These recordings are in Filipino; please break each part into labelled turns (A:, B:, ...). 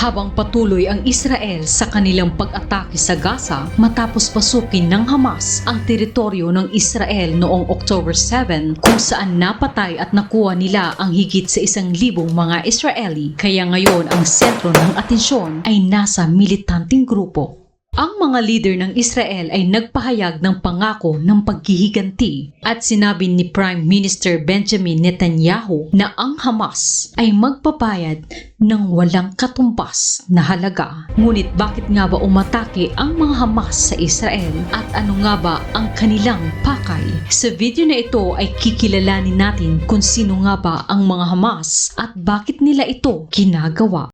A: habang patuloy ang Israel sa kanilang pag-atake sa Gaza matapos pasukin ng Hamas ang teritoryo ng Israel noong October 7 kung saan napatay at nakuha nila ang higit sa isang libong mga Israeli. Kaya ngayon ang sentro ng atensyon ay nasa militanteng grupo. Ang mga leader ng Israel ay nagpahayag ng pangako ng paghihiganti at sinabi ni Prime Minister Benjamin Netanyahu na ang Hamas ay magbabayad ng walang katumbas na halaga. Ngunit bakit nga ba umatake ang mga Hamas sa Israel at ano nga ba ang kanilang pakay? Sa video na ito ay kikilalanin natin kung sino nga ba ang mga Hamas at bakit nila ito ginagawa.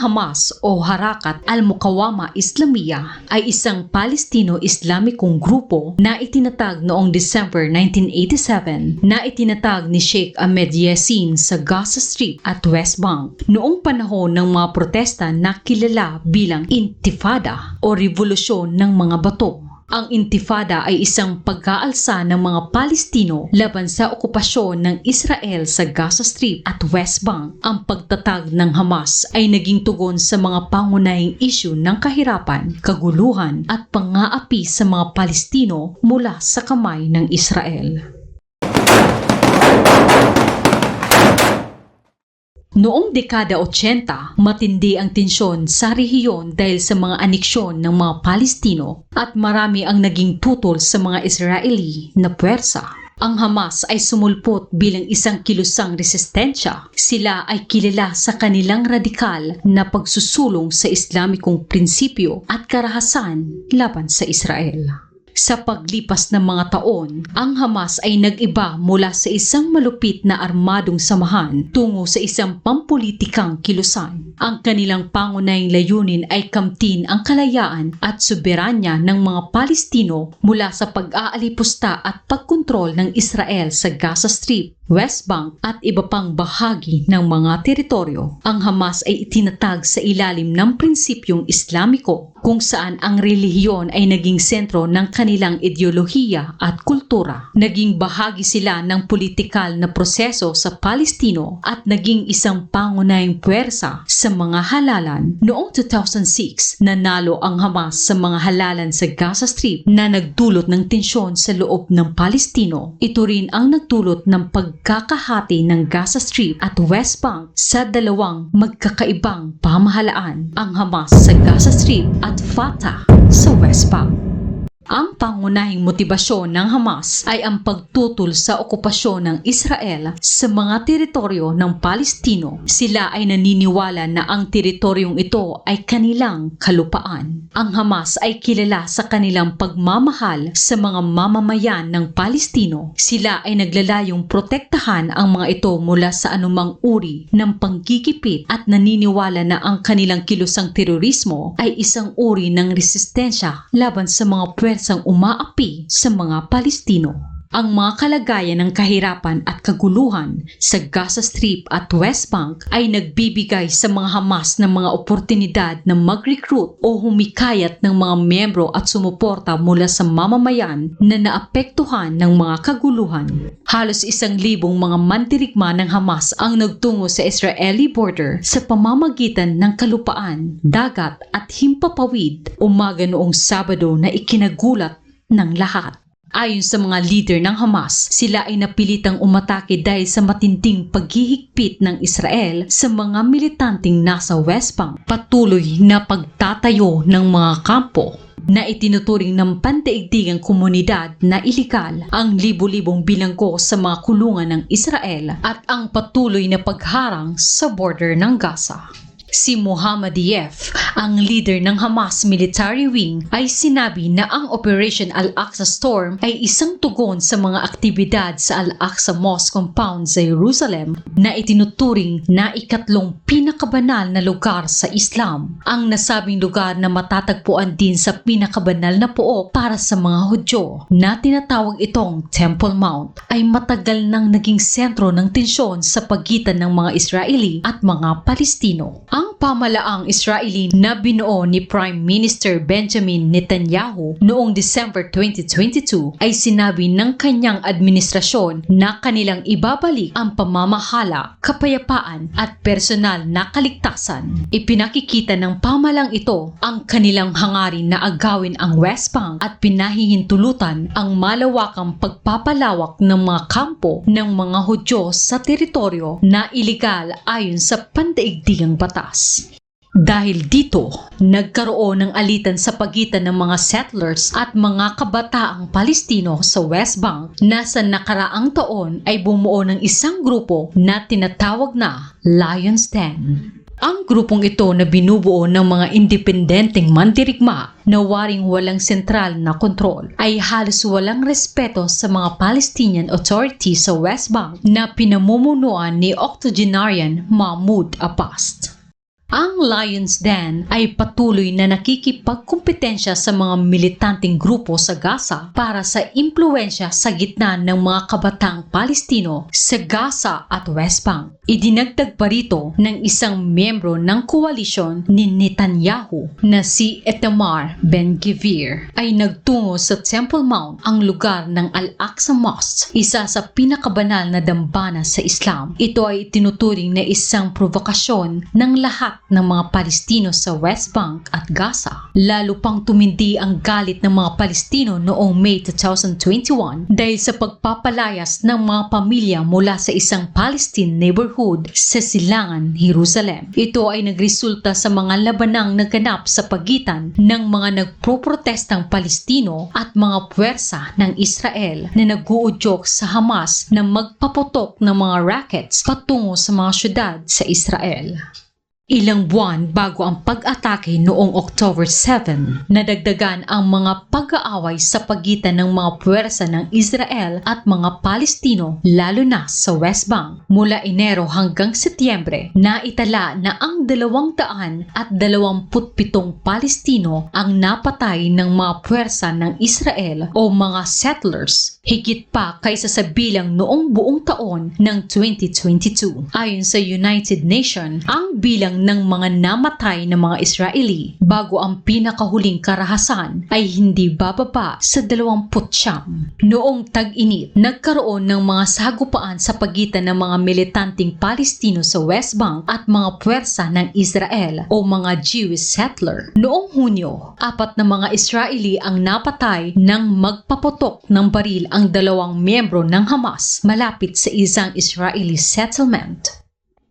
A: Hamas o Harakat al-Mukawama Islamiyah ay isang Palestino-Islamikong grupo na itinatag noong December 1987 na itinatag ni Sheikh Ahmed Yassin sa Gaza Strip at West Bank noong panahon ng mga protesta na kilala bilang Intifada o Revolusyon ng mga Bato. Ang Intifada ay isang pag-aalsa ng mga Palestino laban sa okupasyon ng Israel sa Gaza Strip at West Bank. Ang pagtatag ng Hamas ay naging tugon sa mga pangunahing isyu ng kahirapan, kaguluhan at pangaapi sa mga Palestino mula sa kamay ng Israel. Noong dekada 80, matindi ang tensyon sa rehiyon dahil sa mga aneksyon ng mga Palestino at marami ang naging tutol sa mga Israeli na puwersa. Ang Hamas ay sumulpot bilang isang kilusang resistensya. Sila ay kilala sa kanilang radikal na pagsusulong sa Islamikong prinsipyo at karahasan laban sa Israel. Sa paglipas ng mga taon, ang Hamas ay nag-iba mula sa isang malupit na armadong samahan tungo sa isang pampulitikang kilusan. Ang kanilang pangunahing layunin ay kamtin ang kalayaan at soberanya ng mga Palestino mula sa pag-aalipusta at pagkontrol ng Israel sa Gaza Strip, West Bank at iba pang bahagi ng mga teritoryo. Ang Hamas ay itinatag sa ilalim ng prinsipyong Islamiko kung saan ang relihiyon ay naging sentro ng kanilang ideolohiya at kultura. Naging bahagi sila ng politikal na proseso sa Palestino at naging isang pangunahing puwersa sa mga halalan. Noong 2006, nanalo ang Hamas sa mga halalan sa Gaza Strip na nagdulot ng tensyon sa loob ng Palestino. Ito rin ang nagdulot ng pagkakahati ng Gaza Strip at West Bank sa dalawang magkakaibang pamahalaan, ang Hamas sa Gaza Strip at Fatah sa West Bank. Ang pangunahing motibasyon ng Hamas ay ang pagtutol sa okupasyon ng Israel sa mga teritoryo ng Palestino. Sila ay naniniwala na ang teritoryong ito ay kanilang kalupaan. Ang Hamas ay kilala sa kanilang pagmamahal sa mga mamamayan ng Palestino. Sila ay naglalayong protektahan ang mga ito mula sa anumang uri ng panggigipit at naniniwala na ang kanilang kilusang terorismo ay isang uri ng resistensya laban sa mga puwersang umaapi sa mga Palestino. Ang mga kalagayan ng kahirapan at kaguluhan sa Gaza Strip at West Bank ay nagbibigay sa mga Hamas ng mga oportunidad na mag-recruit o humikayat ng mga miyembro at sumuporta mula sa mamamayan na naapektuhan ng mga kaguluhan. Halos isang libong mga mantirigma ng Hamas ang nagtungo sa Israeli border sa pamamagitan ng kalupaan, dagat at himpapawid umaga noong Sabado na ikinagulat ng lahat. Ayon sa mga leader ng Hamas, sila ay napilitang umatake dahil sa matinding paghihigpit ng Israel sa mga militanteng nasa West Bank. Patuloy na pagtatayo ng mga kampo na itinuturing ng pandaigdigang komunidad na ilikal ang libu-libong bilanggo sa mga kulungan ng Israel at ang patuloy na pagharang sa border ng Gaza. Si Muhammad Diyef, ang leader ng Hamas military wing, ay sinabi na ang Operation Al-Aqsa Storm ay isang tugon sa mga aktibidad sa Al-Aqsa Mosque compound sa Jerusalem na itinuturing na ikatlong pinakabanal na lugar sa Islam. Ang nasabing lugar na matatagpuan din sa pinakabanal na puo para sa mga Hudyo na tinatawag itong Temple Mount ay matagal nang naging sentro ng tensyon sa pagitan ng mga Israeli at mga Palestino. Ang pamalaang Israeli na binuo ni Prime Minister Benjamin Netanyahu noong December 2022 ay sinabi ng kanyang administrasyon na kanilang ibabalik ang pamamahala, kapayapaan at personal na kaligtasan. Ipinakikita ng pamalang ito ang kanilang hangarin na agawin ang West Bank at pinahihintulutan ang malawakang pagpapalawak ng mga kampo ng mga Hudyo sa teritoryo na iligal ayon sa pandaigdigang batas. Dahil dito, nagkaroon ng alitan sa pagitan ng mga settlers at mga kabataang Palestino sa West Bank na sa nakaraang taon ay bumuo ng isang grupo na tinatawag na Lion's Den. Ang grupong ito na binubuo ng mga independenteng mandirigma na waring walang sentral na kontrol ay halos walang respeto sa mga Palestinian Authority sa West Bank na pinamumunuan ni octogenarian Mahmoud Abbas. Ang Lions Den ay patuloy na nakikipagkumpetensya sa mga militanteng grupo sa Gaza para sa impluensya sa gitna ng mga kabatang Palestino sa Gaza at West Bank. Idinagdag pa rito ng isang miyembro ng koalisyon ni Netanyahu na si Itamar Ben-Gvir ay nagtungo sa Temple Mount, ang lugar ng Al-Aqsa Mosque, isa sa pinakabanal na dambana sa Islam. Ito ay tinuturing na isang provokasyon ng lahat ng mga Palestino sa West Bank at Gaza. Lalo pang tumindi ang galit ng mga Palestino noong May 2021 dahil sa pagpapalayas ng mga pamilya mula sa isang Palestine neighborhood sa Silangan, Jerusalem. Ito ay nagresulta sa mga labanang naganap sa pagitan ng mga nagproprotestang Palestino at mga puwersa ng Israel na nag-uudyok sa Hamas na magpaputok ng mga rockets patungo sa mga syudad sa Israel. Ilang buwan bago ang pag-atake noong October 7, nadagdagan ang mga pag-aaway sa pagitan ng mga puwersa ng Israel at mga Palestino lalo na sa West Bank. Mula Enero hanggang Setyembre, naitala na ang dalawang daan at dalawamputpitong Palestino ang napatay ng mga puwersa ng Israel o mga settlers, higit pa kaysa sa bilang noong buong taon ng 2022. Ayon sa United Nations, ang bilang ng mga namatay na mga Israeli bago ang pinakahuling karahasan ay hindi bababa sa 20 Noong tag-init, nagkaroon ng mga sagupaan sa pagitan ng mga militanteng Palestino sa West Bank at mga puwersa ng Israel o mga Jewish settler. Noong Hunyo, apat na mga Israeli ang napatay nang magpaputok ng baril ang dalawang miyembro ng Hamas malapit sa isang Israeli settlement.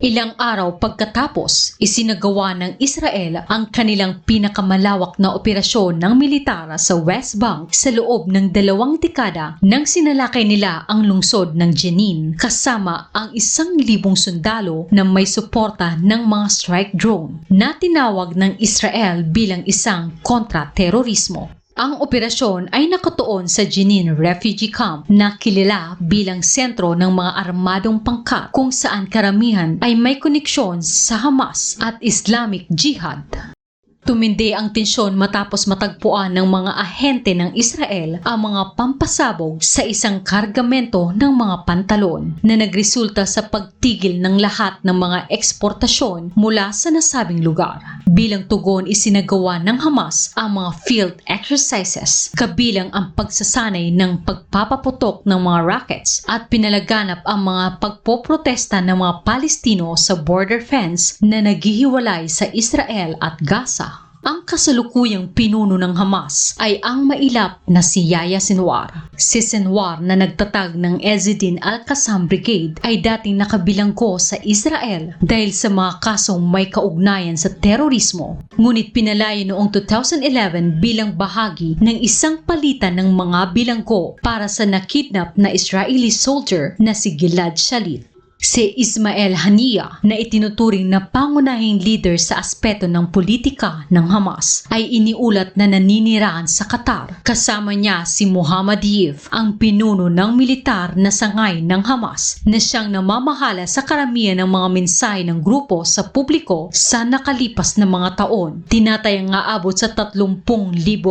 A: Ilang araw pagkatapos, isinagawa ng Israel ang kanilang pinakamalawak na operasyon ng militara sa West Bank sa loob ng dalawang dekada nang sinalakay nila ang lungsod ng Jenin kasama ang isang libong sundalo na may suporta ng mga strike drone na tinawag ng Israel bilang isang kontra-terorismo. Ang operasyon ay nakatuon sa Jenin Refugee Camp na kilala bilang sentro ng mga armadong pangkat kung saan karamihan ay may koneksyon sa Hamas at Islamic Jihad. Tumindi ang tensyon matapos matagpuan ng mga ahente ng Israel ang mga pampasabog sa isang kargamento ng mga pantalon na nagresulta sa pagtigil ng lahat ng mga eksportasyon mula sa nasabing lugar. Bilang tugon isinagawa ng Hamas ang mga field exercises kabilang ang pagsasanay ng pagpapaputok ng mga rockets at pinalaganap ang mga pagpoprotesta ng mga Palestino sa border fence na naghihiwalay sa Israel at Gaza. Ang kasalukuyang pinuno ng Hamas ay ang mailap na si Yahya Sinwar. Si Sinwar na nagtatag ng Ezzedine Al-Qassam Brigade ay dating nakabilanggo sa Israel dahil sa mga kasong may kaugnayan sa terorismo. Ngunit pinalaya noong 2011 bilang bahagi ng isang palitan ng mga bilanggo para sa nakidnap na Israeli soldier na si Gilad Shalit si Ismael Haniya na itinuturing na pangunahing leader sa aspeto ng politika ng Hamas ay iniulat na naninirahan sa Qatar. Kasama niya si Muhammad Yif, ang pinuno ng militar na sangay ng Hamas na siyang namamahala sa karamihan ng mga mensahe ng grupo sa publiko sa nakalipas na mga taon. Tinatayang nga abot sa 30,000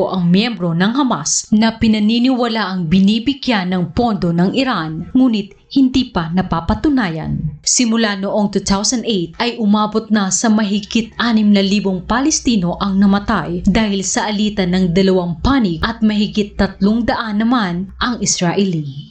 A: ang miyembro ng Hamas na pinaniniwala ang binibigyan ng pondo ng Iran ngunit hindi pa napapatunayan. Simula noong 2008 ay umabot na sa mahigit 6,000 Palestino ang namatay dahil sa alitan ng dalawang panig at mahigit 300 naman ang Israeli.